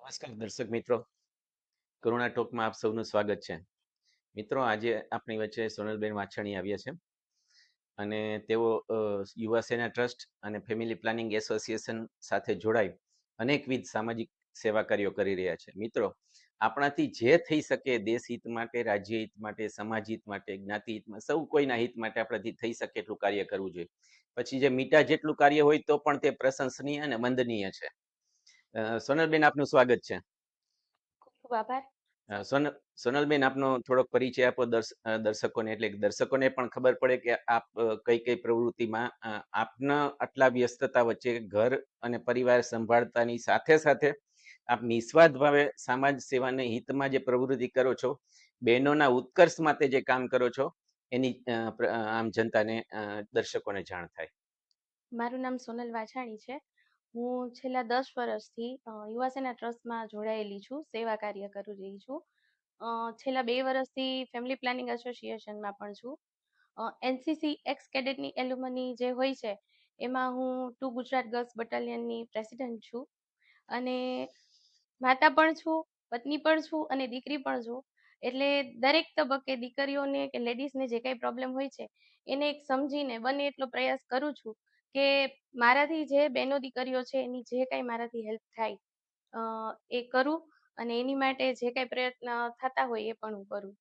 નમસ્કાર દર્શક મિત્રો. કરુણા ટોકમાં આપ સૌનું સ્વાગત છે. મિત્રો, આજે આપણી વચ્ચે સોનલબેન વાછણી આવ્યા છે અને તેઓ યુવા સેના ટ્રસ્ટ અને ફેમિલી પ્લાનિંગ એસોસિએશન સાથે જોડાઈ અનેકવિધ સામાજિક સેવા કાર્યો કરી રહ્યા છે. મિત્રો, આપણાથી જે થઈ શકે દેશ હિત માટે, રાજ્ય હિત માટે, સમાજ હિત માટે, જ્ઞાતિ હિતમાં સૌ કોઈના હિત માટે આપણાથી થઈ શકે એટલું કાર્ય કરવું જોઈએ. પછી જે મીઠા જેટલું કાર્ય હોય તો પણ તે પ્રશંસનીય અને વંદનીય છે. સોનલબેન આપનું સ્વાગત છે. ખૂબ આભાર. સોનલબેન આપનો થોડોક પરિચય આપો દર્શકોને. એટલે દર્શકોને પણ ખબર પડે કે આપ કઈ કઈ પ્રવૃત્તિમાં આપના આટલા વ્યસ્તતા વચ્ચે ઘર અને પરિવાર સંભાળતાની સાથે સાથે આપ નિસ્વાર્થ ભાવે સમાજ સેવાને હિતમાં જે પ્રવૃત્તિ કરો છો બહેનોના ઉત્કર્ષ માટે જે કામ કરો છો એની આમ જનતાને દર્શકોને જાણ થાય. મારું નામ સોનલ વાછાણી છે. હું છેલ્લા દસ વર્ષથી યુવા સેના ટ્રસ્ટમાં જોડાયેલી છું, સેવા કાર્ય કરી રહી છું. છેલ્લા બે વર્ષથી ફેમિલી પ્લાનિંગ એસોસિએશનમાં પણ છું. એનસીસી એક્સ કેડેટની એલ્યુમની જે હોય છે, એમાં હું ટુ ગુજરાત ગર્લ્સ બટાલિયનની પ્રેસિડેન્ટ છું. અને માતા પણ છું, પત્ની પણ છું અને દીકરી પણ છું. એટલે દરેક તબક્કે દીકરીઓને કે લેડીઝને જે કાંઈ પ્રોબ્લેમ હોય છે, એને એક સમજીને બને એટલો પ્રયાસ કરું છું. કે મારાથી જે બહેનો દીકરીઓ છે, એની જે કાંઈ મારાથી હેલ્પ થાય એ કરું અને એની માટે જે કાંઈ પ્રયત્ન થતા હોય એ પણ હું કરું.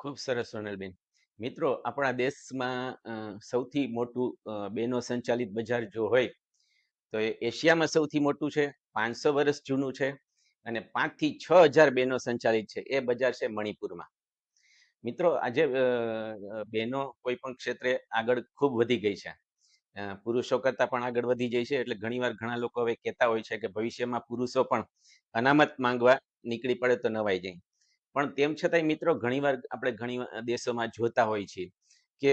ખૂબ સરસ સોનલબેન મિત્રો, આપણા દેશમાં સૌથી મોટું બહેનો સંચાલિત બજાર જો હોય, તો એ એશિયામાં સૌથી મોટું છે, પાંચસો વર્ષ જૂનું છે અને પાંચથી છ હજાર બહેનો સંચાલિત છે, એ બજાર છે મણિપુરમાં. મિત્રો, આજે બહેનો કોઈ પણ ક્ષેત્રે આગળ ખૂબ વધી ગઈ છે. પુરુષો કરતા પણ આગળ વધી જાય છે. એટલે ઘણીવાર ઘણા લોકો હવે કહેતા હોય છે કે ભવિષ્યમાં પુરુષો પણ અનામત માંગવા નીકળી પડે તો નવાઈ જાય. પણ તેમ છતાંય મિત્રો ઘણીવાર આપણે ઘણી દેશોમાં જોતા હોય છીએ કે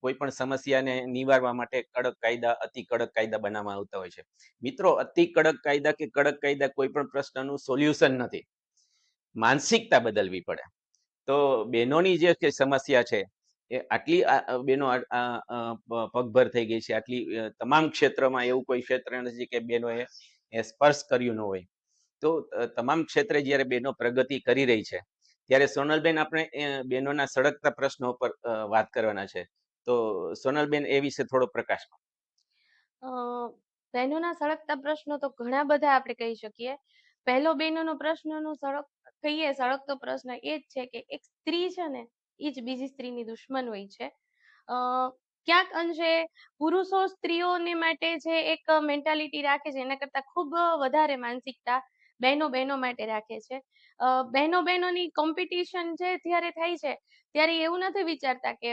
કોઈ પણ સમસ્યાને નિવારવા માટે કડક કાયદા, અતિ કડક કાયદા બનાવવામાં આવતા હોય છે. મિત્રો, અતિ કડક કાયદા કે કડક કાયદા કોઈ પણ પ્રશ્નનું સોલ્યુશન નથી. માનસિકતા બદલવી પડે. તો બહેનોની જે સમસ્યા છે આટલી બહેનો પગભર થઈ ગઈ છે. આટલી તમામ ક્ષેત્રમાં એવું કોઈ ક્ષેત્ર નથી કે બહેનોએ એ સ્પર્શ કર્યું ન હોય. તો તમામ ક્ષેત્રે જ્યારે બહેનો પ્રગતિ કરી રહી છે, ત્યારે સોનલબેન આપણે બહેનોના સળગતા પ્રશ્નો પર વાત કરવાના છે. તો, સોનલબેન, એ વિશે થોડો પ્રકાશ બહેનોના સળગતા પ્રશ્નો તો ઘણા બધા આપણે કહી શકીએ. પહેલો બહેનોનો પ્રશ્નનો સળગ, કહીએ સળગતો પ્રશ્ન એ જ છે કે એક સ્ત્રી છે ને એ જ બીજી સ્ત્રીની દુશ્મન હોય છે ક્યાંક અંશે પુરુષો સ્ત્રીઓને માટે જે એક મેન્ટાલિટી રાખે છે, એના કરતાં ખૂબ વધારે માનસિકતા બહેનો બહેનો માટે રાખે છે. બહેનો બહેનોની કોમ્પિટિશન જે જ્યારે થાય છે, ત્યારે એવું નથી વિચારતા કે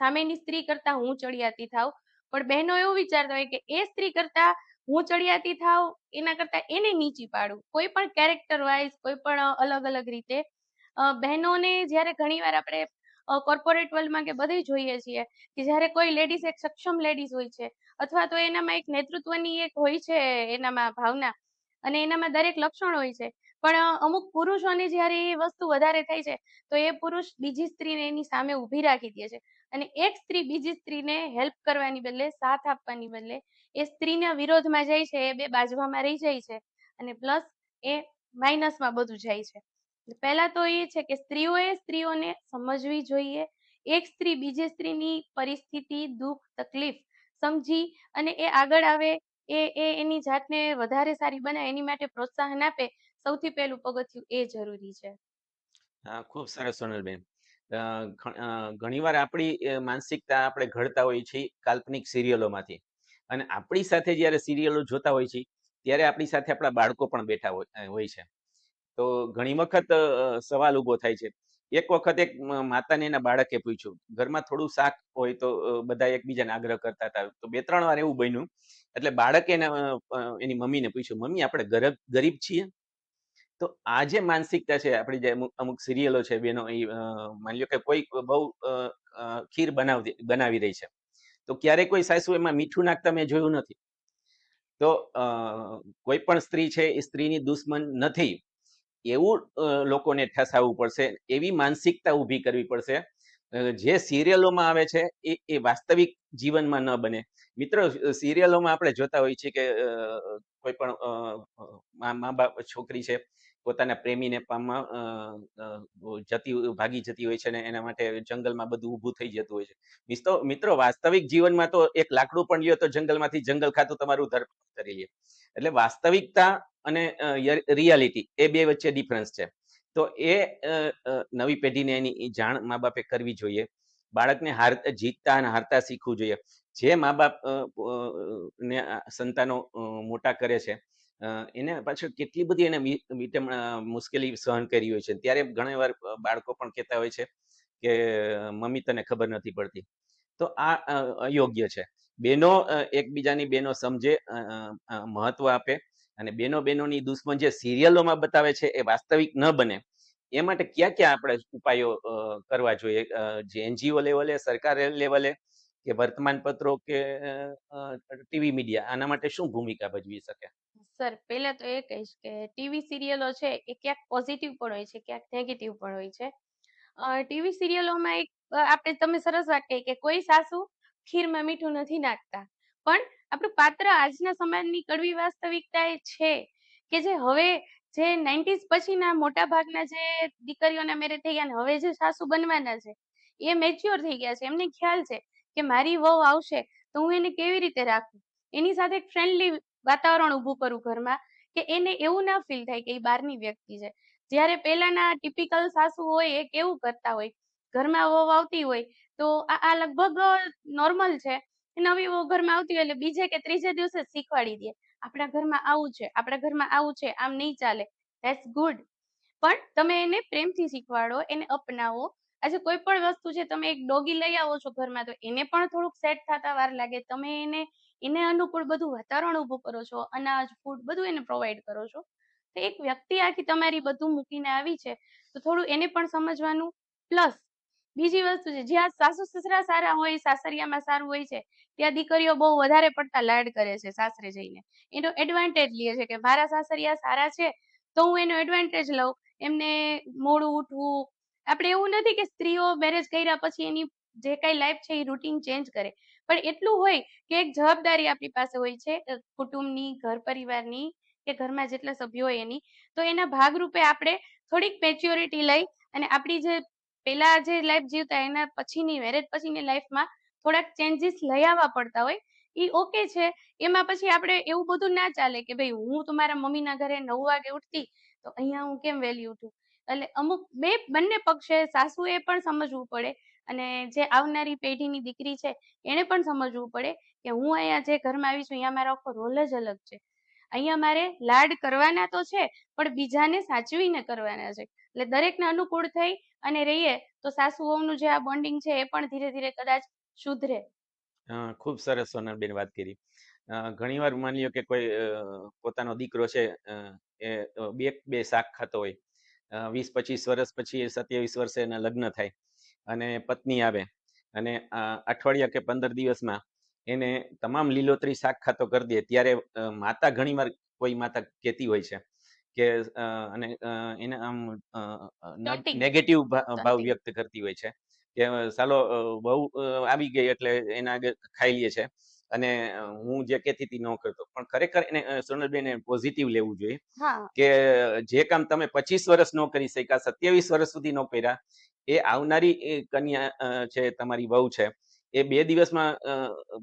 સામેની સ્ત્રી કરતાં હું ચડિયાતી થાવ પણ બહેનો એવું વિચારતા હોય કે એ સ્ત્રી કરતા હું ચડિયાતી થાવ એના કરતા એને નીચી પાડું. કોઈ પણ કેરેક્ટર વાઇઝ કોઈ પણ અલગ અલગ રીતે બહેનોને જ્યારે ઘણીવાર આપણે કોર્પોરેટ વર્લ્ડમાં કે બધે જોઈએ છીએ કે જ્યારે કોઈ લેડીઝ એક સક્ષમ લેડીઝ હોય છે અથવા તો એનામાં એક નેતૃત્વની એક હોય છે એનામાં ભાવના અને એનામાં દરેક લક્ષણ હોય છે, પણ અમુક પુરુષોને જ્યારે એ વસ્તુ વધારે થાય છે તો એ પુરુષ બીજી સ્ત્રીને એની સામે ઊભી રાખી દે છે અને એક સ્ત્રી બીજી સ્ત્રીને હેલ્પ કરવાની બદલે, સાથ આપવાની બદલે એ સ્ત્રીના વિરોધમાં જાય છે, એ બે બાજવામાં રહી જાય છે અને પ્લસ એ માઇનસમાં બધું જાય છે. પહેલા તો એ છે કે સ્ત્રીઓએ સ્ત્રીઓને સમજવી જોઈએ. એક સ્ત્રી બીજી સ્ત્રીની પરિસ્થિતિ, દુઃખ, તકલીફ સમજી અને એ આગળ આવે, એ એ એની જાતને વધારે સારી બનાવે, એની માટે પ્રોત્સાહન આપે, સૌથી પહેલું પગથિયું એ જરૂરી છે. ખૂબ સરસ સોનલબેન. ઘણીવાર આપણી માનસિકતા આપણે ઘડતા હોઈએ છીએ કાલ્પનિક સિરિયલોમાંથી. અને આપણી સાથે જ્યારે સિરિયલો જોતા હોય છે ત્યારે આપણી સાથે આપણા બાળકો પણ બેઠા હોય છે. તો ઘણી વખત સવાલ ઊભો થાય છે. એક વખત એક માતાને એના બાળકે પૂછ્યું, ઘરમાં થોડું શાક હોય તો બધા એકબીજાને આગ્રહ કરતા હતા. તો બે ત્રણ વાર એવું બન્યું. એટલે બાળકે એના એની મમ્મીને પૂછ્યું, મમ્મી, આપણે ગરબ છીએ? તો આ જે માનસિકતા છે, આપણી જે અમુક સિરિયલો છે, બેનો એ માની લો કે કોઈ બહુ ખીર બનાવતી, બનાવી રહી છે. તો ક્યારેય કોઈ સાસુ એમાં મીઠું નાખતા મેં જોયું નથી. તો કોઈ પણ સ્ત્રી છે, એ સ્ત્રીની દુશ્મન નથી. એવું લોકોને ઠસાવવું પડશે, એવી માનસિકતા ઊભી કરવી પડશે. જે સિરિયલોમાં આવે છે, એ એ વાસ્તવિક જીવનમાં ન બને. મિત્રો, સિરિયલોમાં આપણે જોતા હોઈએ છીએ કે કોઈ પણ મા બાપ, છોકરી છે પોતાના પ્રેમીને પામવા જતી ભાગી જતી હોય છે અને એના માટે જંગલમાં બધું ઊભું થઈ જતું હોય છે. મિત્રો મિત્રો, વાસ્તવિક જીવનમાં તો એક લાકડું પણ લ્યો તો જંગલમાંથી જંગલ ખાતું તમારું ધરપકડ કરી લે. એટલે વાસ્તવિકતા અને રિયાલિટી એ બે વચ્ચે ડિફરન્સ છે. તો એ નવી પેઢીને એની જાણ મા બાપે કરવી જોઈએ. બાળકને હાર, જીતતા અને હારતા શીખવું જોઈએ. જે મા બાપ ને સંતાનો મોટા કરે છે એને પાછળ કેટલી બધી એને મુશ્કેલી સહન કરી હોય છે. ત્યારે ઘણી વાર બાળકો પણ કહેતા હોય છે કે, મમ્મી, તને ખબર નથી પડતી. તો આ અયોગ્ય છે. બેનો એકબીજાની બેનો સમજે મહત્વ આપે અને બેનો બેનોની દુશ્મન જે સિરિયલોમાં બતાવે છે એ વાસ્તવિક ન બને. એ માટે ક્યાં ક્યાં આપણે ઉપાયો કરવા જોઈએ? જે એનજીઓ લેવલે, સરકાર લેવલે કે વર્તમાન પત્રો કે ટીવી મીડિયા આના માટે શું ભૂમિકા ભજવી શકે? સર, પહેલા તો એ કહીશ કે ટીવી સિરિયલો છે એ ક્યાંક પોઝિટિવ પણ હોય છે, ક્યાંક નેગેટિવ પણ હોય છે. ટીવી સિરિયલોમાં એક આપણે, તમે સરસ વાત કહી કે કોઈ સાસુ ખીરમાં મીઠું નથી નાખતા. પણ આપણું પાત્ર આજના સમાજની કડવી વાસ્તવિકતા એ છે કે જે હવે જે નાઇન્ટીઝ પછીના મોટા ભાગના જે દીકરીઓના મેરેજ થઈ ગયા ને હવે જે સાસુ બનવાના છે, એ મેચ્યોર થઈ ગયા છે. એમને ખ્યાલ છે કે મારી વહુ આવશે તો હું એને કેવી રીતે રાખું? એની સાથે એક ફ્રેન્ડલી વાતાવરણ ઊભું કરું ઘરમાં, કે એને એવું ના ફીલ થાય કે એ બહારની વ્યક્તિ છે. જ્યારે પહેલાના ટિપિકલ સાસુ હોય એ કેવું કરતા હોય? ઘરમાં વહુ આવતી હોય તો આ લગભગ નોર્મલ છે. નવી વહુ ઘરમાં આવતી હોય એટલે બીજે કે ત્રીજે દિવસે શીખવાડી દે. આપણા ઘરમાં આવું છે, આપણા ઘરમાં આવું છે, આમ નહીં ચાલે. ધેટ્સ ગુડ પણ તમે એને પ્રેમથી શીખવાડો, એને અપનાવો. આજે કોઈ પણ વસ્તુ છે, તમે એક ડોગી લઈ આવો છો ઘરમાં, તો એને પણ થોડુંક સેટ થતા વાર લાગે. તમે એને એને અનુકૂળ બધું વાતાવરણ ઊભું કરો છો, અનાજ ફૂડ બધું એને પ્રોવાઈડ કરો છો. તો એક વ્યક્તિ આખી તમારી બધું મૂકીને આવી છે, તો થોડું એને પણ સમજવાનું. પ્લસ બીજી વસ્તુ છે, જ્યાં સાસુ સસરા સારા હોય, સાસરિયામાં સારું હોય છે, ત્યાં દીકરીઓ બહુ વધારે પડતા લાડ કરે છે સાસરે જઈને. એનો એડવાન્ટેજ લે છે કે મારા સાસરિયા સારા છે, તો હું એનો એડવાન્ટેજ લઉં. એમને મોડું ઉઠવું. આપણે એવું નથી કે સ્ત્રીઓ મેરેજ કર્યા પછી એની જે કઈ લાઈફ છે એ રૂટીન ચેન્જ કરે. પણ એટલું હોય કે એક જવાબદારી આપણી પાસે હોય છે કુટુંબની, ઘર પરિવારની કે ઘરમાં જેટલા સભ્યો હોય એની, તો એના ભાગરૂપે આપણે થોડીક મેચ્યોરિટી લઈ અને આપણી જે પેલા જે લાઈફ જીવતા એના પછીની મેરેજ પછીની લાઈફમાં થોડાક ચેન્જીસ લઈ આવવા પડતા હોય એ ઓકે છે. એમાં પછી આપણે એવું બધું ના ચાલે કે ભાઈ હું તો મારા મમ્મીના ઘરે નવ વાગે ઉઠતી, તો અહીંયા હું કેમ વહેલી ઉઠું? એટલે અમુક બે બંને પક્ષે સાસુએ પણ સમજવું પડે અને જે આવનારી પેઢીની દીકરી છે, એને પણ સમજવું પડે કે હું અહીંયા જે ઘરમાં આવી છું, અહીંયા મારો આખો રોલ જ અલગ છે. અહીંયા મારે લાડ કરવાના તો છે, પણ બીજાને સાચવીને કરવાના છે. એટલે દરેકને અનુકૂળ થઈ અને રહીએ, તો સાસુ વહુનું જે આ બોન્ડિંગ છે, એ પણ ધીરે ધીરે કદાચ સુધરે. ખૂબ સરસ સોનલબેન વાત કરી. ઘણીવાર માની લ્યો કે કોઈ પોતાનો દીકરો છે એ બે બે શાક ખાતો હોય. વીસ પચીસ વર્ષ પછી સત્યાવીસ વર્ષે એના લગ્ન થાય. અને પત્ની આવે અને અઠવાડિયા કે પંદર દિવસમાં એને તમામ લીલોતરી શાક ખાતો કરી દે. ત્યારે માતા ઘણીવાર કોઈ માતા કહેતી હોય છે કે અને એને આમ નેગેટિવ ભાવ વ્યક્ત કરતી હોય છે કે સાલો બહુ આવી ગઈ એટલે એના આગળ ખાઈ લે છે અને હું જે કહેતી હતી ન કરતો. પણ ખરેખર એને સોનલબેન પોઝિટિવ લેવું જોઈએ કે જે કામ તમે પચીસ વર્ષ ન કરી શક્યા સત્યાવીસ વર્ષ સુધી ન કર્યા એ આવનારી, એ કન્યા છે, તમારી વહુ છે, એ બે દિવસમાં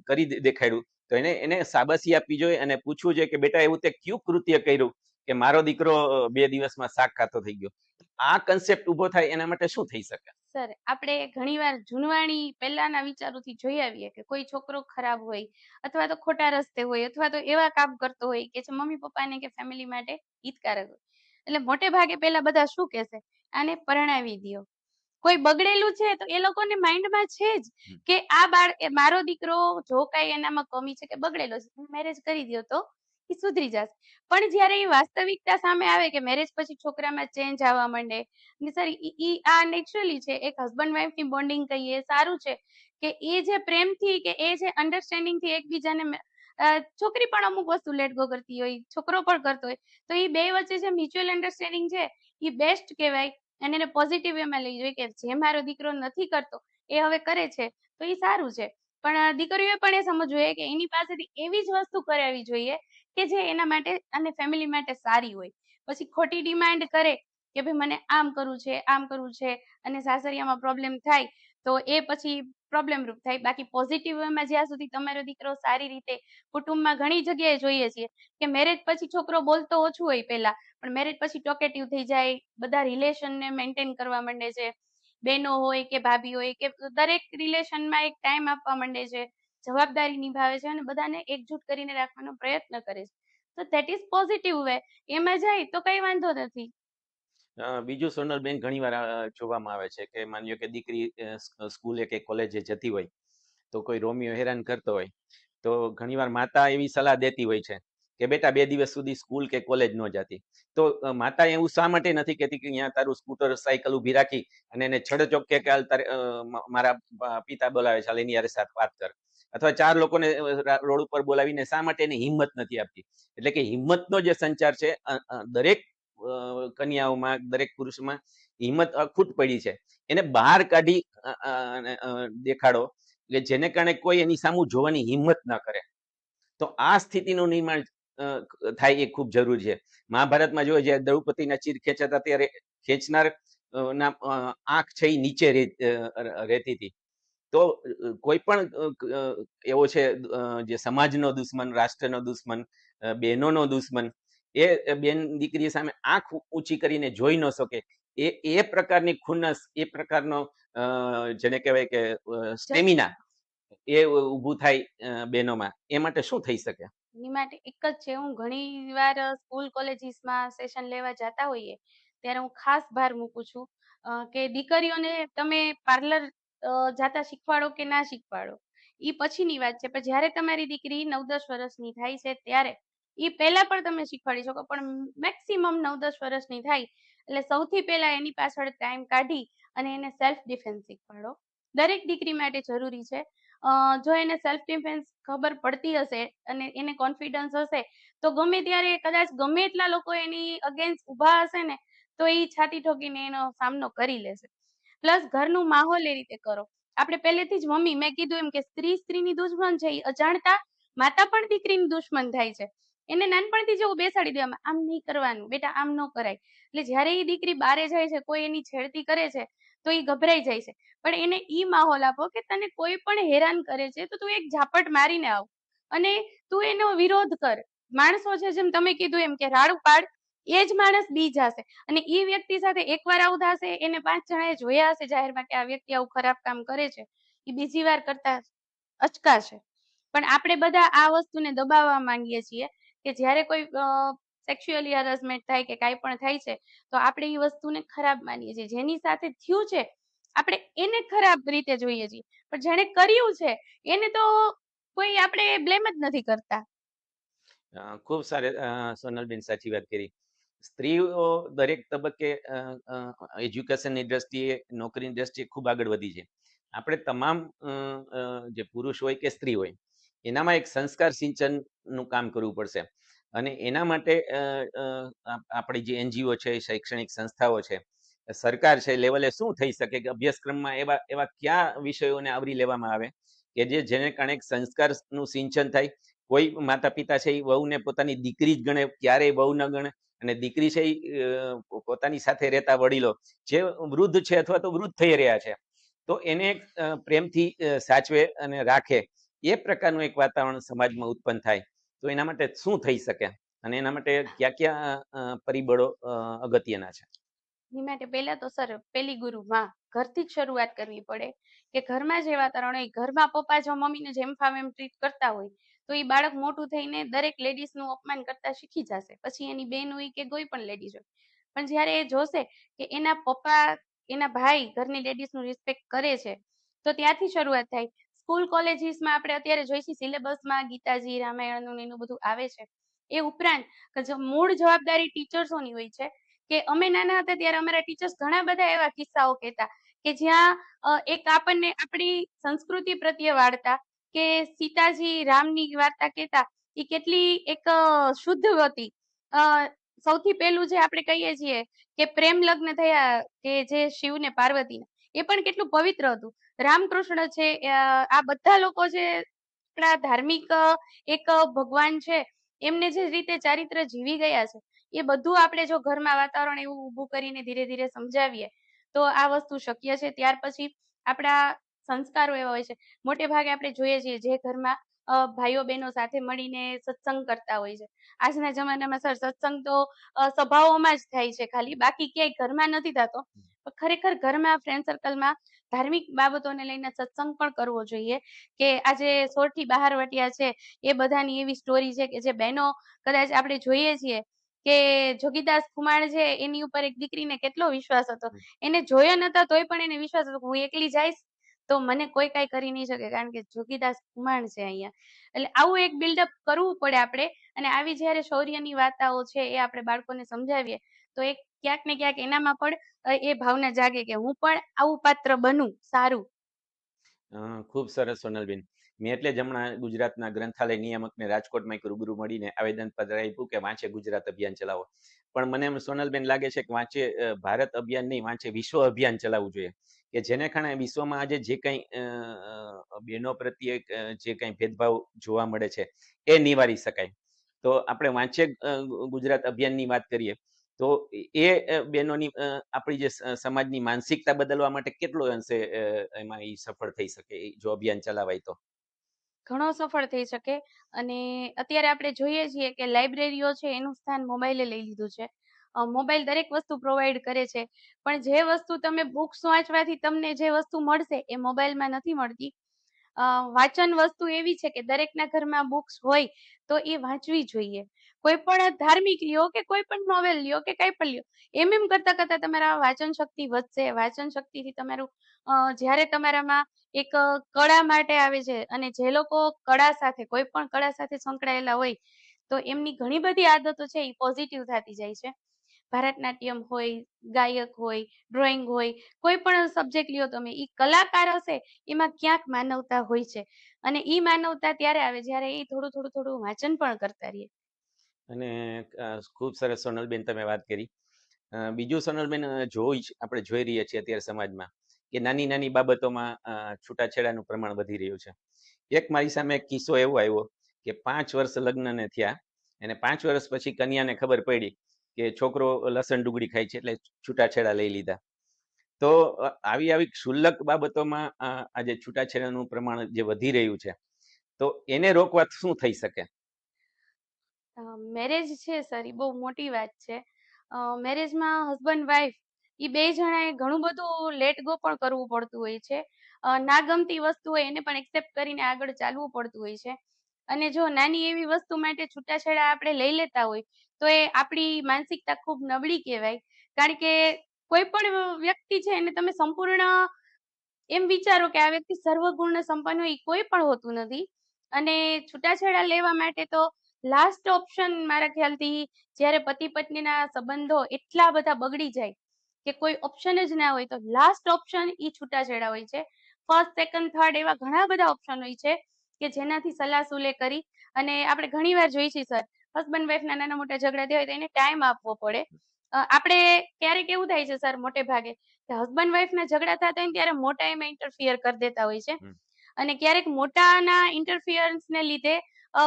કરી દે- દેખાડ્યું. તો એને એને સાબાસી આપવી જોઈએ અને પૂછવું જોઈએ કે, બેટા, એવું તે કયું કૃત્ય કર્યું કે મારો દીકરો બે દિવસમાં શાક ખાતો થઈ ગયો? આ કન્સેપ્ટ ઊભો થાય એના માટે શું થઈ શકે? સર, આપણે ઘણીવાર જૂનવાણી પહેલાના વિચારોથી જોઈ આવીએ કે કોઈ છોકરો ખરાબ હોય અથવા તો ખોટા રસ્તે હોય અથવા તો એવા કામ કરતો હોય કે જે મમ્મી પપ્પાને કે ફેમિલી માટે હિતકારક હોય. એટલે મોટે ભાગે પહેલા બધા શું કહેશે? આને પરણાવી દ્યો. કોઈ બગડેલું છે તો એ લોકોને માઇન્ડમાં છે જ કે આ બાળ મારો દીકરો જો કાંઈ એનામાં કમી છે કે બગડેલો છે મેરેજ કરી દ્યો તો એ સુધરી જશે. પણ જ્યારે એ વાસ્તવિકતા સામે આવે કે મેરેજ પછી છોકરામાં ચેન્જ આવવા માંડે ને સર ઈ આ નેચરલી છે એક હસબન્ડ વાઈફની બોન્ડિંગ કહીએ સારું છે કે એ જે પ્રેમથી કે એ જે અન્ડરસ્ટેન્ડિંગથી એકબીજાને છોકરી પણ અમુક વસ્તુ લેટ ગો કરતી હોય છોકરો પણ કરતો હોય તો એ બે વચ્ચે જે મ્યુચ્યુઅલ અન્ડરસ્ટેન્ડિંગ છે એ બેસ્ટ કહેવાય અને એને પોઝિટિવ એમાં લઈ જોઈએ કે જે મારો દીકરો નથી કરતો એ હવે કરે છે, તો એ સારું છે. પણ દીકરીઓએ પણ એ સમજવું જોઈએ કે એની પાસેથી એવી જ વસ્તુ કરાવવી જોઈએ કે જે એના માટે અને ફેમિલી માટે સારી હોય. પછી ખોટી ડિમાન્ડ કરે કે ભાઈ મને આમ કરવું છે, આમ કરવું છે અને સાસરિયામાં પ્રોબ્લેમ થાય તો એ પછી પ્રોબ્લેમ રૂપ થાય. બાકી પોઝિટિવ વેમાં જ્યાં સુધી તમારો દીકરો સારી રીતે કુટુંબમાં ઘણી જગ્યાએ જોઈએ છીએ કે મેરેજ પછી છોકરો બોલતો ઓછું હોય પહેલા, પણ મેરેજ પછી ટોકેટિવ થઈ જાય, બધા રિલેશનને મેન્ટેન કરવા માંડે છે. બહેનો હોય કે ભાભી હોય કે દરેક રિલેશનમાં એક ટાઈમ આપવા માંડે છે, જવાબદારી નિભાવે છે અને બધાને એકજૂટ કરીને રાખવાનો પ્રયત્ન કરે છે. તો ધેટ ઇઝ પોઝિટિવ વે એમાં જાય તો કઈ વાંધો નથી. બીજું સોનલબેન ઘણીવાર અ, જોવામાં આવે છે કે માની લો કે દીકરી સ્કૂલે કે કોલેજે જતી હોય તો કોઈ રોમિયો હેરાન કરતો હોય તો ઘણીવાર માતા એવી સલાહ દેતી હોય છે કે બેટા બે દિવસ સુધી સ્કૂલ કે કોલેજ ન જતી. તો માતા એવું શા માટે નથી કહેતી કે અહીંયા તારું સ્કૂટર સાયકલ ઊભી રાખી અને એને છડચોક કે કે હાલ તારે મારા પિતા બોલાવે છે એની યારે સાથે વાત કર. અથવા ચાર લોકોને રોડ ઉપર બોલાવીને શા માટે એની હિંમત નથી આપતી? એટલે કે હિંમતનો જે સંચાર છે દરેક કન્યાઓમાં, દરેક પુરુષમાં હિંમત અખૂટ પડી છે. એને બહાર કાઢી દેખાડો કે જેને કારણે કોઈ એની સામું જોવાની હિંમત ન કરે. તો આ સ્થિતિનું નિર્માણ થાય એ ખૂબ જરૂરી છે. મહાભારતમાં જોઈએ જ્યારે દ્રૌપદીના ચીર ખેંચાતા ત્યારે ખેંચનાર ના આંખ છે એ નીચે રહે- રહેતી હતી. તો કોઈ પણ એવો છે જે સમાજનો દુશ્મન, રાષ્ટ્રનો દુશ્મન બહેનોનો દુશ્મન એ બેન દીકરી સામે આંખ ઊંચી કરીને જોઈ ન શકે. એ એ પ્રકારની ખુન્નસ એ પ્રકારનો જેને કહેવાય કે સ્ટેમિના એ ઊભું થાય બહેનોમાં એ માટે શું થઈ શકે? એની માટે એક જ છે. હું ઘણી વાર સ્કૂલ કોલેજીસમાં સેશન લેવા જતા હોઈએ ત્યારે હું ખાસ ભાર મૂકું છું કે દીકરીઓને તમે પાર્લર જાતા શીખવાડો કે ના શીખવાડો? એ પછીની વાત છે. પણ જ્યારે તમારી દીકરી નવ દસ વર્ષની થાય છે ત્યારે એ પહેલા પણ તમે શીખવાડી શકો, પણ મેક્સિમમ નવ દસ વર્ષની થાય એટલે સૌથી પહેલા એની પાછળ ટાઈમ કાઢી અને એને સેલ્ફ ડિફેન્સ શીખવાડો. દરેક દીકરી માટે જરૂરી છે. જો એને સેલ્ફ ડિફેન્સ ખબર પડતી હશે અને એને કોન્ફિડન્સ હશે, તો ગમે ત્યારે કદાચ ગમે એટલા લોકો એની અગેન્સ્ટ ઊભા હશે ને, તો એ છાતી ઠોકીને એનો સામનો કરી લેશે. પ્લસ ઘરનું માહોલ એ રીતે કરો. આપણે પહેલેથી જ મમ્મી મેં કીધું એમ કે સ્ત્રી સ્ત્રીની દુશ્મન છે એ અજાણતા માતા પણ દીકરીની દુશ્મન થાય છે. એને નાનપણથી જેવું બેસાડી દેવામાં આમ નહીં કરવાનું, બેટા, આમ ન કરાય. એટલે જ્યારે એ દીકરી બારે જાય છે, કોઈ એની છેડતી કરે છે, તો એ ગભરાઈ જાય છે. પણ એને ઈ માહોલ આપો કે તને કોઈ પણ હેરાન કરે છે, તો તું એક ઝાપટ મારીને આવ અને તું એનો વિરોધ કર. માણસો છે જેમ તમે કીધું એમ કે રાડું પાડ, એ જ માણસ બી જશે. અને એ વ્યક્તિ સાથે એકવાર આવું થશે, એને પાંચ જણાએ જોયા હશે જાહેરમાં કે આ વ્યક્તિ આવું ખરાબ કામ કરે છે એ બીજી વાર કરતા અચકાશે. પણ આપણે બધા આ વસ્તુને દબાવવા માંગીએ છીએ કે જ્યારે કોઈ સેક્સ્યુઅલી હરાસમેન્ટ થાય કે કાંઈ પણ થાય છે, તો આપણે એ વસ્તુને ખરાબ માનીએ છીએ. જેની સાથે થયું છે, આપણે એને ખરાબ રીતે જોઈએ છીએ. પણ જેણે કર્યું છે, એને તો કોઈ આપણે બ્લેમ જ નથી કરતા. ખૂબ સારી સોનલબેન સાચી વાત કરી. સ્ત્રીઓ દરેક તબક્કે એજ્યુકેશનની દ્રષ્ટિએ, નોકરીની દ્રષ્ટિએ ખૂબ આગળ વધી છે. આપણે તમામ જે પુરુષ હોય કે સ્ત્રી હોય એનામાં એક સંસ્કાર સિંચનનું કામ કરવું પડશે. અને એના માટે આપણી જે એનજીઓ છે, શૈક્ષણિક સંસ્થાઓ છે, સરકાર છે, લેવલે શું થઈ શકે કે અભ્યાસક્રમમાં એવા એવા કયા વિષયોને આવરી લેવામાં આવે કે જે, જેને કારણે સંસ્કારનું સિંચન થાય? કોઈ માતા પિતા છે, એ વહુને પોતાની દીકરી જ ગણે, ક્યારેય વહુ ન ગણે અને દીકરી છે એ પોતાની સાથે રહેતા વડીલો જે વૃદ્ધ છે અથવા તો વૃદ્ધ થઈ રહ્યા છે, તો એને પ્રેમથી સાચવે અને રાખે. એ પ્રકારનું એક વાતાવરણ સમાજમાં ઉત્પન્ન થાય, તો એના માટે શું થઈ શકે? અને એના માટે કયા કયા પરિબળો અગત્યના છે? એ માટે પહેલા તો સર, પેલી ગુરુ માં ઘરથી જ શરૂઆત કરવી પડે કે ઘરમાં જે વાતાવરણ હોય, ઘરમાં પપ્પા જો મમ્મીને જેમ ફાવે એમ ટ્રીટ કરતા હોય, તો એ બાળક મોટું થઈને દરેક લેડીઝનું અપમાન કરતા શીખી જશે. પછી એની બેન હોય કે કોઈ પણ લેડીઝ હોય. પણ જ્યારે એ જોશે કે એના પપ્પા, એના ભાઈ ઘરની લેડીઝનું રિસ્પેક્ટ કરે છે, તો ત્યાંથી શરૂઆત થાય. સ્કૂલ કોલેજીસમાં આપણે અત્યારે જોઈ સિલેબસમાં ગીતાજી, રામાયણનું એનું બધું આવે છે. એ ઉપરાંત મૂળ જવાબદારી ટીચર્સોની હોય છે, કે અમે નાના હતા ત્યારે અમારા ટીચર્સ ઘણા બધા એવા કિસ્સાઓ કહેતા કે જ્યાં એક આપણને આપણી સંસ્કૃતિ પ્રત્યે વાળતા કે સીતાજી રામની વાર્તા કહેતા, એ કેટલી એક શુદ્ધ હતી. સૌથી પહેલું જે આપણે કહીએ છીએ કે પ્રેમ લગ્ન થયા કે જે શિવ ને પાર્વતી એ પણ કેટલું પવિત્ર હતું. રામકૃષ્ણ છે આ બધા લોકો જે આપણા ધાર્મિક એક ભગવાન છે, એમને જે રીતે ચારિત્ર જીવી ગયા છે, એ બધું આપણે જો ઘરમાં વાતાવરણ એવું ઊભું કરીને ધીરે ધીરે સમજાવીએ, તો આ વસ્તુ શક્ય છે. ત્યાર પછી આપણા સંસ્કારો એવા હોય છે. મોટે ભાગે આપણે જોઈએ છીએ જે ઘરમાં ભાઈઓ બહેનો સાથે મળીને સત્સંગ કરતા હોય છે. આજના જમાનામાં સર, સત્સંગ તો સભાઓમાં જ થાય છે. ખાલી બાકી ક્યાંય ઘરમાં નથી થતો. ખરેખર ઘરમાં ફ્રેન્ડ સર્કલમાં ધાર્મિક બાબતોને લઈને સત્સંગ પણ કરવો જોઈએ કે આજે સોળથી બહાર વટ્યા છે એ બધાની એવી સ્ટોરી છે કે જે બહેનો કદાચ આપણે જોઈએ છીએ કે જોગીદાસ કુમાર છે એની ઉપર એક દીકરીને કેટલો વિશ્વાસ હતો? એને જોયો નતા તોય પણ એને વિશ્વાસ હતો હું એકલી જઈશ તો મને કોઈ કઈ કરી નહીં શકે કારણ કે જોગીદાસ ખુમાણ છે અહીંયા. એટલે આવું એક બિલ્ડઅપ કરવું પડે આપણે અને આવી જયારે શૌર્યની વાર્તાઓ છે એ આપણે બાળકોને સમજાવીએ તો એક ક્યાંક ને ક્યાંક એનામાં પણ એ ભાવના જાગે કે હું પણ આવું પાત્ર બનું, સારું. ખૂબ સરસ સોનલબેન. મેં એટલે જ હમણાં ગુજરાતના ગ્રંથાલય નિયામકને રાજકોટમાં એક રૂબરૂ મળીને આવેદન પત્ર આપ્યું કે વાંચે ગુજરાત અભિયાન ચલાવો. પણ મને એમ સોનલબેન લાગે છે કે વાંચે ભારત અભિયાન નહીં, વાંચે વિશ્વ અભિયાન ચલાવવું જોઈએ. કે જેને કારણે વિશ્વમાં આજે જે કંઈ બહેનો પ્રત્યે જે કંઈ ભેદભાવ જોવા મળે છે, એ નિવારી શકાય. તો આપણે વાંચે ગુજરાત અભિયાનની વાત કરીએ. તો એ બહેનોની આપણી જે સમાજની માનસિકતા બદલવા માટે કેટલો અંશે એમાં એ સફળ થઈ શકે? જો અભિયાન ચલાવાય તો. ઘણો સફળ થઈ શકે. અને અત્યારે આપણે જોઈએ છીએ કે લાઇબ્રેરીઓ છે, એનું સ્થાન મોબાઈલે લઈ લીધું છે. મોબાઈલ દરેક વસ્તુ પ્રોવાઈડ કરે છે. પણ જે વસ્તુ તમે બુક્સ વાંચવાથી તમને જે વસ્તુ મળશે, એ મોબાઈલમાં નથી મળતી. વાંચન વસ્તુ એવી છે કે દરેકના ઘરમાં બુક્સ હોય, તો એ વાંચવી જોઈએ. કોઈ પણ ધાર્મિક લ્યો કે કોઈ પણ નોવેલ લ્યો કે કંઈ પણ લ્યો, એમ એમ કરતા કરતા તમારા વાંચન શક્તિ વધશે. વાંચન શક્તિથી તમારું જ્યારે તમારામાં એક કળા માટે આવે છે અને જે લોકો કળા સાથે, કોઈ પણ કળા સાથે સંકળાયેલા હોય, તો એમની ઘણી બધી આદતો છે, એ પોઝિટિવ થતી જાય છે. ભરતનાટ્યમ હોય, ગાયક હોય ડ્રોઈંગ હોય, કોઈ પણ સબ્જેક્ટ લ્યો તમે એ કલાકાર હશે, એમાં ક્યાંક માનવતા હોય છે. અને એ માનવતા ત્યારે આવે, જ્યારે એ થોડું થોડું થોડું વાંચન પણ કરતા રહીએ. અને ખૂબ સરસ સોનલબેન તમે વાત કરી. બીજું સોનલબેન જોઈ જ- આપણે જોઈ રહ્યા છીએ અત્યારે સમાજમાં કે નાની નાની બાબતોમાં છૂટાછેડાનું પ્રમાણ વધી રહ્યું છે. એક મારી સામે એક કિસ્સો એવો આવ્યો કે પાંચ વર્ષ લગ્નને થયા અને પાંચ વર્ષ પછી કન્યાને ખબર પડી કે છોકરો લસણ ડુંગળી ખાય છે એટલે છૂટાછેડા લઈ લીધા. તો આવી આવી ક્ષુલ્લક બાબતોમાં આ આજે છૂટાછેડાનું પ્રમાણ જે વધી રહ્યું છે, તો એને રોકવા શું થઈ શકે? મેરેજ છે સર એ બહુ મોટી વાત છે. મેરેજમાં હસબન્ડ વાઈફ એ બે જણાએ ઘણું બધું લેટ ગો પણ કરવું પડતું હોય છે. ના ગમતી વસ્તુ હોય એને પણ એક્સેપ્ટ કરીને આગળ ચાલવું પડતું હોય છે. અને જો નાની એવી વસ્તુ માટે છૂટાછેડા આપણે લઈ લેતા હોય, તો એ આપણી માનસિકતા ખૂબ નબળી કહેવાય. કારણ કે કોઈ પણ વ્યક્તિ છે એને તમે સંપૂર્ણ એમ વિચારો કે આ વ્યક્તિ સર્વગુણ સંપન્ન હોય કોઈ પણ હોતું નથી. અને છૂટાછેડા લેવા માટે તો લાસ્ટ ઓપ્શન મારા ખ્યાલથી જ્યારે પતિ પત્નીના સંબંધો એટલા બધા બગડી જાય કે કોઈ ઓપ્શન જ ના હોય તો લાસ્ટ ઓપ્શન એ છૂટાછેડા હોય છે. ફર્સ્ટ સેકન્ડ થર્ડ એવા ઘણા બધા ઓપ્શન હોય છે કે જેનાથી સલાહ સુલે કરી અને આપણે ઘણીવાર જોઈ છીએ સર હસબન્ડ વાઈફના નાના મોટા ઝઘડા થયા હોય તો એને ટાઈમ આપવો પડે. આપણે ક્યારેક એવું થાય છે સર મોટે ભાગે કે હસબન્ડ વાઈફના ઝઘડા થતા હોય ને ત્યારે મોટા એમાં ઇન્ટરફિયર કરી દેતા હોય છે. અને ક્યારેક મોટાના ઇન્ટરફિયરન્સને લીધે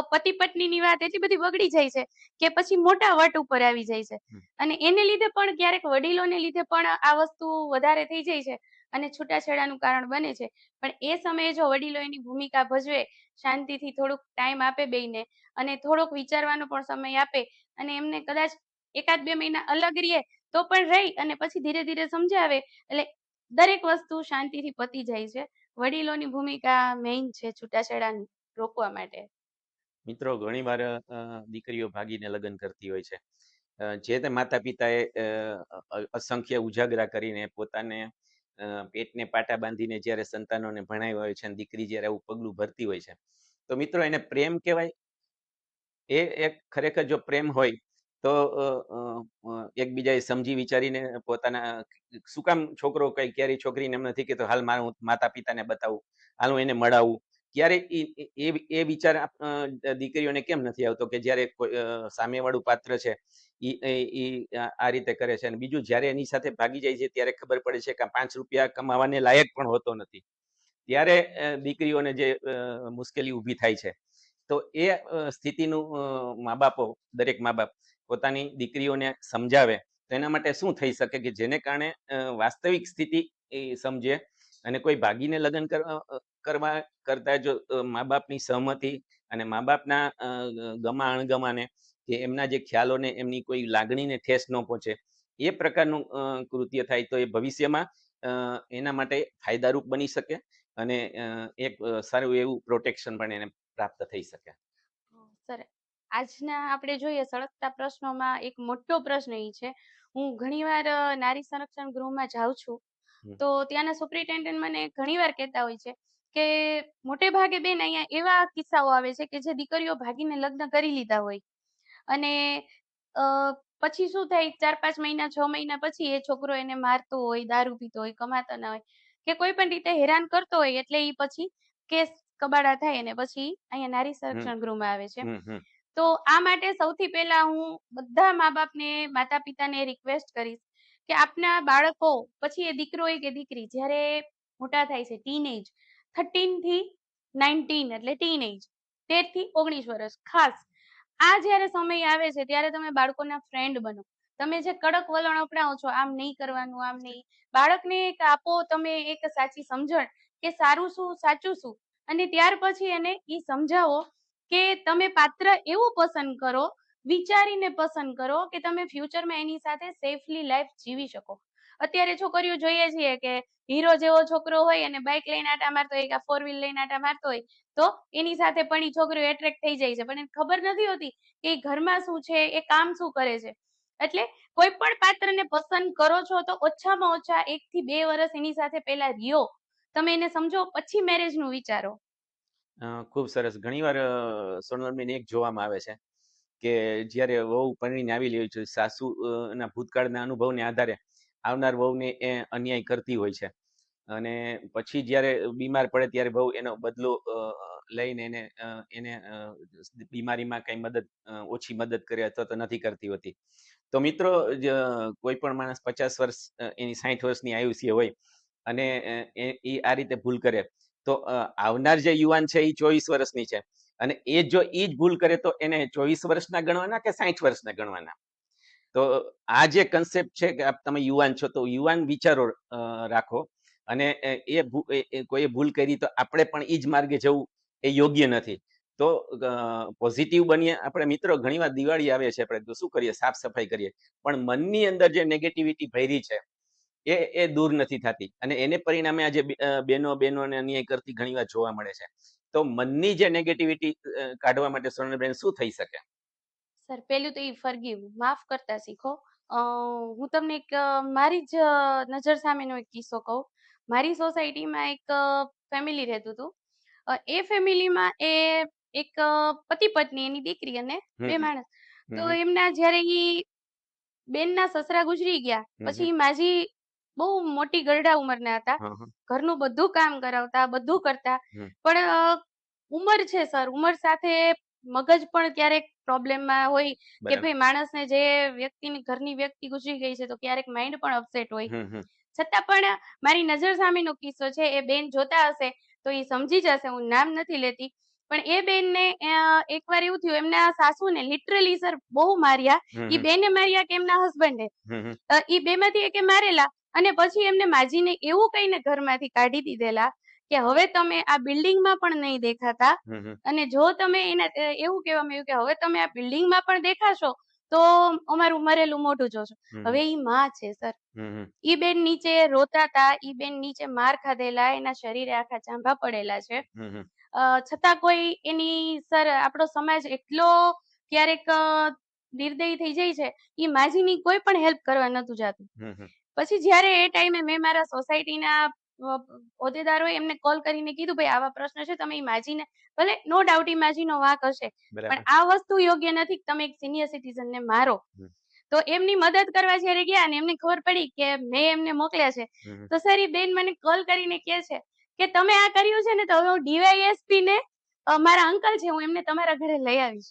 પતિ પત્નીની વાત એટલી બધી બગડી જાય છે કે પછી મોટા વટ ઉપર આવી જાય છે. અને એને લીધે પણ ક્યારેક વડીલોને લીધે પણ આ વસ્તુ વધારે થઈ જાય છે અને છૂટાછેડાનું કારણ બને છે. પણ એ સમયે જો વડીલો એની ભૂમિકા ભજવે શાંતિથી થોડુંક ટાઈમ આપે બેયને અને થોડોક વિચારવાનો પણ સમય આપે અને એમને કદાચ એકાદ બે મહિના અલગ રહીએ તો પણ રહી અને પછી ધીરે ધીરે સમજાવે એટલે દરેક વસ્તુ શાંતિથી પતી જાય છે. વડીલોની ભૂમિકા મેઇન છે છૂટાછેડાની રોકવા માટે. મિત્રો ઘણી વાર દીકરીઓ ભાગીને લગ્ન કરતી હોય છે. જે તે માતા પિતાએ અસંખ્ય ઉજાગરા કરીને પોતાને પેટને પાટા બાંધીને જ્યારે સંતાનોને ભણાવ્યા હોય છે અને દીકરી જ્યારે આવું પગલું ભરતી હોય છે. તો મિત્રો એને પ્રેમ કહેવાય? એ એક ખરેખર જો પ્રેમ હોય, તો એકબીજાએ સમજી વિચારીને પોતાના, શું કામ છોકરો કઈ ક્યારેય છોકરીને એમ નથી કહેતો, હાલ મારું માતા પિતાને બતાવું, હાલ હું એને મળાવું ત્યારે એ એ વિચાર દીકરીઓને કેમ નથી આવતો કે જ્યારે સામેવાળું પાત્ર છે એ- આ રીતે કરે છે? અને બીજું જ્યારે એની સાથે ભાગી જાય છે, ત્યારે ખબર પડે છે કે પાંચ રૂપિયા કમાવાને લાયક પણ હોતો નથી. ત્યારે દીકરીઓને જે મુશ્કેલી ઊભી થાય છે. તો એ સ્થિતિનું મા બાપો દરેક મા બાપ પોતાની દીકરીઓને સમજાવે તો એના માટે શું થઈ શકે કે જેને કારણે વાસ્તવિક સ્થિતિ સમજે અને કોઈ ભાગીને લગ્ન કરવા કરતા જો મા બાપની સહમતિ અને મા બાપના ગમા, અણગમાને કે એમના જે ખ્યાલોને એમની કોઈ લાગણીને ઠેસ ન પહોંચે, એ પ્રકારનું કૃત્ય થાય તો એ ભવિષ્યમાં એના માટે ફાયદારૂપ બની શકે અને એક સારું એવું પ્રોટેક્શન પણ એને પ્રાપ્ત થઈ શકે સર, આજના આપણે જોઈએ સળગતા પ્રશ્નોમાં એક મોટો પ્રશ્ન એ છે હું ઘણીવાર નારી સંરક્ષણ ગૃહમાં જાઉં છું. તો ત્યાંના સુપ્રિન્ટેન્ડન્ટ મને ઘણીવાર કહેતા હોય છે કે મોટે ભાગે બેન અહીંયા એવા કિસ્સાઓ આવે છે કે જે દીકરીઓ ભાગીને લગ્ન કરી લીધા હોય. અને પછી શું થાય? ચાર પાંચ મહિના છ મહિના પછી એ છોકરો એને મારતો હોય દારૂ પીતો હોય કમાતો ના હોય કે કોઈ પણ રીતે હેરાન કરતો હોય એટલે એ પછી કેસ કબાડા થાય અને પછી અહીંયા નારી સંરક્ષણ ગૃહમાં આવે છે. તો આ માટે સૌથી પહેલા હું બધા મા બાપને માતા પિતાને રિક્વેસ્ટ કરીશ કે આપના બાળકો, પછી એ દીકરો કે દીકરી, જ્યારે મોટા થાય છે ટીનેજ થર્ટીનથી નાઇન્ટીન એટલે ટીનેજ તેરથી ઓગણીસ વર્ષ, ખાસ. આ જ્યારે સમય આવે છે, ત્યારે તમે બાળકોના ફ્રેન્ડ બનો. તમે જે કડક વલણ અપનાવો છો, આમ નહીં કરવાનું, આમ નહીં. બાળકને એક આપો, તમે એક સાચી સમજણ કે સારું શું, સાચું શું. અને ત્યાર પછી એને એ સમજાવો કે તમે પાત્ર એવું પસંદ કરો વિચારીને પસંદ કરો કે તમે ફ્યુચરમાં એની સાથે સેફલી લાઈફ જીવી શકો. અત્યારે છોકરીઓ જોઈએ છીએ કે હીરો જેવો છોકરો હોય અને બાઇક લઈને આટા મારતો હોય કે ફોર વ્હીલ લઈને આટા મારતો હોય, તો એની સાથે પણ એ છોકરીઓ એટ્રેક્ટ થઈ જાય છે. પણ એને ખબર નથી હોતી કે એ ઘરમાં શું છે, એ કામ શું કરે છે. એટલે કોઈ પણ પાત્રને પસંદ કરો છો તો ઓછામાં ઓછા એક થી બે વર્ષ એની સાથે પહેલા રહ્યો. તમે એને સમજો, પછી મેરેજનું વિચારો. ખૂબ સરસ. ઘણીવાર સોનલબેન, એક જોવામાં આવે છે. કે જ્યારે વહુ પરણીને આવી લેવી છે, સાસુ ના ભૂતકાળના અનુભવને આધારે આવનાર વહુને એ અન્યાય કરતી હોય છે. અને પછી જ્યારે બીમાર પડે ત્યારે બહુ એનો બદલો લઈને એને એને બીમારીમાં કઈ મદદ ઓછી મદદ કરે અથવા તો નથી કરતી હોતી. તો મિત્રો કોઈ પણ માણસ પચાસ વર્ષ એની સાઠ વર્ષની આયુષ્ય હોય અને એ આ રીતે ભૂલ કરે, તો આવનાર જે યુવાન છે એ ચોવીસ વર્ષની છે. અને એ જો એ જ ભૂલ કરે તો એને ચોવીસ વર્ષના ગણવાના કે સાહીઠ વર્ષના ગણવાના? તો આ જે કન્સેપ્ટ છે કે તમે યુવાન છો, તો યુવાન વિચારો રાખો. અને એ કોઈએ ભૂલ કરી તો આપણે પણ એ જ માર્ગે જવું એ યોગ્ય નથી. તો પોઝિટિવ બનીએ. આપણે મિત્રો ઘણીવાર દિવાળી આવે છે, આપણે તો શું કરીએ? સાફ સફાઈ કરીએ. પણ મનની અંદર જે નેગેટિવિટી ભરી છે, એ એ દૂર નથી થતી. અને એને પરિણામે આજે બેનો, બહેનોને અન્યાય કરતી ઘણીવાર જોવા મળે છે. તો મનની જે નેગેટિવિટી કાઢવા માટે સોનલબેન શું થઈ શકે? સર પેલું તો એ ફરગીવ માફ કરતા શીખો. હું તમને એક મારી જ નજર સામેનો એક કિસ્સો કહું. મારી સોસાયટીમાં એક ફેમિલી રહેતું હતું. એ ફેમિલીમાં એ એક પતિ પત્ની એની દીકરી અને બે માણસ. તો એમના જ્યારે એ બેનના સસરા ગુજરી ગયા પછી માજી બહુ મોટી ગરડા ઉંમરના હતા. ઘરનું બધું કામ કરાવતા બધું કરતા. પણ ઉંમર છે સર. ઉંમર સાથે મગજ પણ ક્યારેક પ્રોબ્લેમમાં હોય કે ભાઈ માણસને જે વ્યક્તિની ઘરની વ્યક્તિ ગુજરી ગઈ છે તો ક્યારેક માઇન્ડ પણ અપસેટ હોય. છતાં પણ મારી નજર સામેનો કિસ્સો છે એ બેન જોતા હશે તો એ સમજી જશે હું નામ નથી લેતી. પણ એ બેનને એકવાર એવું થયું એમના સાસુને લિટરલી સર બહુ માર્યા. એ બેને માર્યા કે એમના હસબન્ડે? એ બેમાંથી એકે મારેલા. અને પછી એમને માજીને એવું કહીને ઘરમાંથી કાઢી દીધેલા કે હવે તમે આ બિલ્ડિંગમાં પણ નહીં દેખાતા અને જો તમે એના એવું કહેવામાં આવ્યું કે હવે તમે આ બિલ્ડિંગમાં પણ દેખાશો તો અમારું મરેલું મોઢું જોશો. હવે ઈ માં છે સર. ઈ બેન નીચે રોતા હતા ઈ બેન નીચે માર ખાધેલા એના શરીરે આખા ચાંભા પડેલા છે. છતાં કોઈ એની સર આપણો સમાજ એટલો ક્યારેક નિર્દયી થઈ જાય છે ઈ માજીની કોઈ પણ હેલ્પ કરવા નતું જાતું. પછી જ્યારે એ ટાઈમે મેં મારા સોસાયટીના હોદ્દેદારોએ એમને કોલ કરીને કીધું ભાઈ આવા પ્રશ્ન છે તમે ઇમાજીને માજીને ભલે નો ડાઉટ ઇમાજીનો માજીનો વાંક હશે પણ આ વસ્તુ યોગ્ય નથી તમે એક સિનિયર સિટીઝન ને મારો તો એમની મદદ કરવા જયારે ગયા અને એમને ખબર પડી કે મેં એમને મોકલ્યા છે તો સર એ બેન મને કોલ કરીને કે છે કે તમે આ કર્યું છે ને તો હવે હું ડીવાયએસપી ને મારા અંકલ છે હું એમને તમારા ઘરે લઈ આવીશ.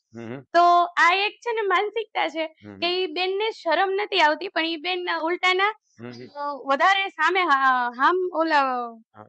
તો આ એક છે ને માનસિકતા છે કે કે બેન બેનને શરમ નથી આવતી પણ એ બેન ઉલટાના વધારે સામે હામ ઓલા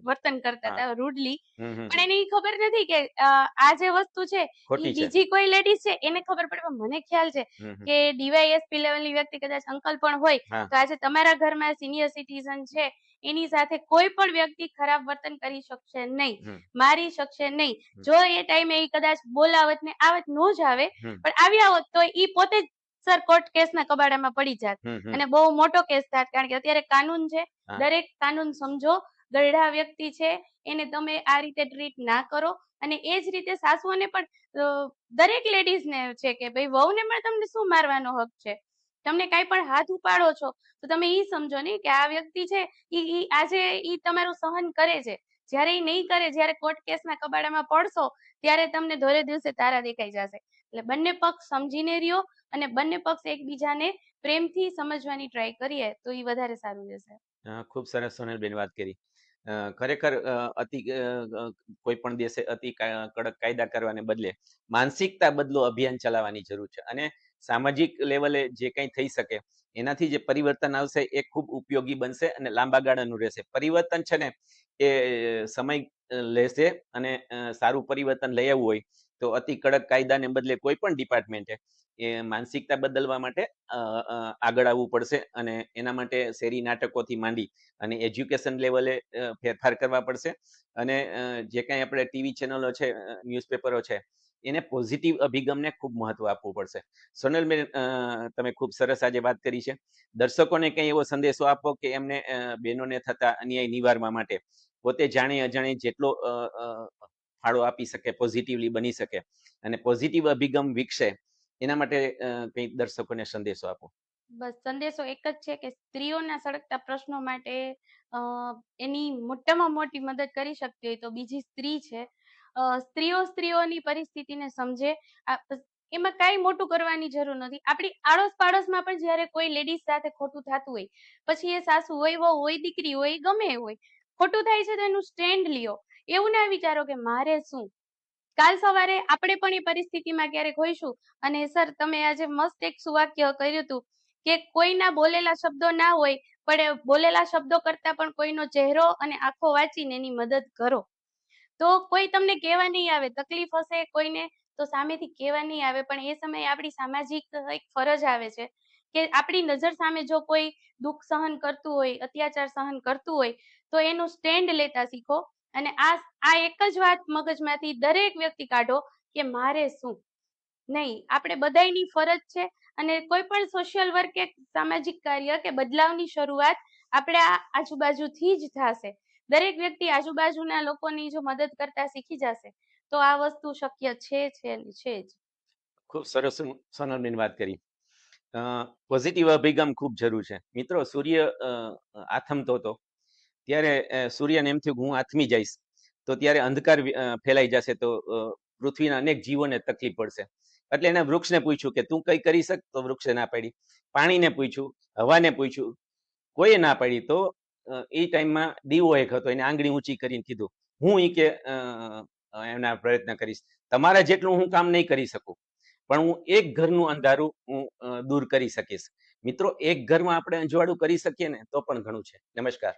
વર્તન કરતા. હતા રૂડલી. પણ એને ખબર નથી કે આ જે વસ્તુ છે બીજી કોઈ લેડીઝ છે એને ખબર પડે પણ મને ખ્યાલ છે. કે ડીવાયએસપી લેવલની વ્યક્તિ કદાચ અંકલ પણ હોય તો આજે તમારા ઘરમાં સિનિયર સિટીઝન છે એની સાથે કોઈ પણ વ્યક્તિ ખરાબ વર્તન કરી શકશે નહીં. મારી શકશે નહીં. જો એ ટાઈમે એ કદાચ બોલાવત ને આવત નો જ આવે પણ આવ્યા હોત તો ઈ પોતે જ સર કોર્ટ કેસના કબાડામાં પડી જાત. અને બહુ મોટો કેસ થાત કારણ કે અત્યારે કાનૂન છે. દરેક કાનૂન સમજો ગરડા વ્યક્તિ છે એને તમે આ રીતે ટ્રીટ ના કરો. અને એ જ રીતે સાસુઓને પણ દરેક લેડીઝને છે કે ભાઈ વહુને પણ તમને શું મારવાનો હક છે? તમને કાંઈ પણ હાથ ઉપાડો છો તો તમે એ સમજો ને કે આ વ્યક્તિ છે ઈ આજે એ તમારું સહન કરે છે. જ્યારે એ નહીં કરે જ્યારે કોર્ટ કેસના કબાડામાં પડશો ત્યારે તમને ધોરે દિવસે તારા દેખાઈ જશે. એટલે બંને પક્ષ સમજીને રહ્યો અને બંને પક્ષ એકબીજાને પ્રેમથી સમજવાની ટ્રાય કરીએ તો એ વધારે સારું રહેશે. ખૂબ સરસ સોનલબેન વાત કરી. ખરેખર અતિ કોઈ પણ દેશે અતિ કડક કાયદા કરવાને બદલે માનસિકતા બદલો અભિયાન ચલાવવાની જરૂર છે અને સામાજિક લેવલે જે કંઈ થઈ શકે એનાથી જે પરિવર્તન આવશે એ ખૂબ ઉપયોગી બનશે અને લાંબા ગાળાનું રહેશે. પરિવર્તન છે ને એ સમય લેશે અને સારું પરિવર્તન લઈ આવવું હોય તો અતિ કડક કાયદાને બદલે કોઈ પણ ડિપાર્ટમેન્ટે એ માનસિકતા બદલવા માટે આગળ આવવું પડશે અને એના માટે શેરી નાટકોથી માંડી અને એજ્યુકેશન લેવલે ફેરફાર કરવા પડશે. અને જે કાંઈ આપણે ટીવી ચેનલો છે ન્યૂઝપેપરો છે એને પોઝિટિવ અભિગમને ખૂબ મહત્વ આપવું પડશે. સોનલબેન અ, તમે ખૂબ સરસ આજે વાત કરી છે. દર્શકોને કંઈ એવો સંદેશો આપો કે એમને બહેનોને થતા અન્યાય નિવારવા માટે? પોતે જાણે અજાણે જેટલો ફાળો આપી શકે પોઝિટિવલી બની શકે અને પોઝિટિવ અભિગમ વિકસે, એના માટે કંઈક કંઈ દર્શકોને સંદેશો આપો. બસ, સંદેશો એક જ છે કે સ્ત્રીઓના સળગતા પ્રશ્નો માટે એની મોટામાં મોટી મદદ કરી શકતી હોય તો બીજી સ્ત્રી છે. સ્ત્રીઓ સ્ત્રીઓની પરિસ્થિતિને સમજે એમાં કાંઈ મોટું કરવાની જરૂર નથી. આપણી આડોશ પાડોશમાં પણ જ્યારે કોઈ લેડીઝ સાથે ખોટું થતું હોય, પછી એ સાસુ હોય, વહુ હોય, દીકરી હોય, ગમે હોય, ખોટું થાય છે તો એનું સ્ટેન્ડ લ્યો. એવું ના વિચારો કે મારે શું? કાલ સવારે આપણે પણ એ પરિસ્થિતિમાં ક્યારેક હોઈશું. અને સર, તમે આજે મસ્ત એક સુવાક્ય કર્યું હતું કે કોઈના બોલેલા શબ્દો ના હોય, પણ બોલેલા શબ્દો કરતા પણ કોઈનો ચહેરો અને આંખો વાંચીને એની મદદ કરો. તો કોઈ તમને કહેવા નહીં આવે, તકલીફ હશે કોઈને, તો સામેથી કહેવા નહીં આવે. પણ એ સમયે આપણી સામાજિક એક ફરજ આવે છે કે આપણી નજર સામે જો કોઈ દુઃખ સહન કરતું હોય, અત્યાચાર સહન કરતું હોય, તો એનું સ્ટેન્ડ લેતા શીખો. અને આ આ એક જ વાત મગજમાંથી દરેક વ્યક્તિ કાઢો કે મારે શું? નહીં, આપણે બધાયની ફરજ છે અને કોઈ પણ સોશિયલ વર્ક કે સામાજિક કાર્ય કે બદલાવની શરૂઆત આપણે આ આજુબાજુથી જ થશે. દરેક વ્યક્તિ આજુબાજુના લોકોની જો મદદ કરતા શીખી જશે, તો આ વસ્તુ શક્ય છે છે છે જ. ખૂબ સરસ સોન- સોનલબેન વાત કરી. પોઝિટિવ અભિગમ ખૂબ જરૂર છે. મિત્રો, સૂર્ય આથમતો હતો. ત્યારે સૂર્યને એમ થયું હું આથમી જઈશ. તો ત્યારે અંધકાર ફેલાઈ જશે તો પૃથ્વીના અનેક જીવોને તકલીફ પડશે. એટલે એને વૃક્ષને પૂછ્યું કે તું કઈ કરી શક? તો વૃક્ષે ના પાડી. પાણીને પૂછ્યું, હવાને પૂછ્યું, કોઈએ ના પાડી? તો એ ટાઈમમાં દીવો એક હતો, એને આંગળી ઊંચી કરીને કીધું, હું એ કે એના પ્રયત્ન કરીશ. તમારા જેટલું હું કામ નહીં કરી શકું, પણ હું એક ઘરનું અંધારું હું દૂર કરી શકીશ. મિત્રો, એક ઘરમાં આપણે અંજવાળું કરી શકીએ ને, તો પણ ઘણું છે. નમસ્કાર.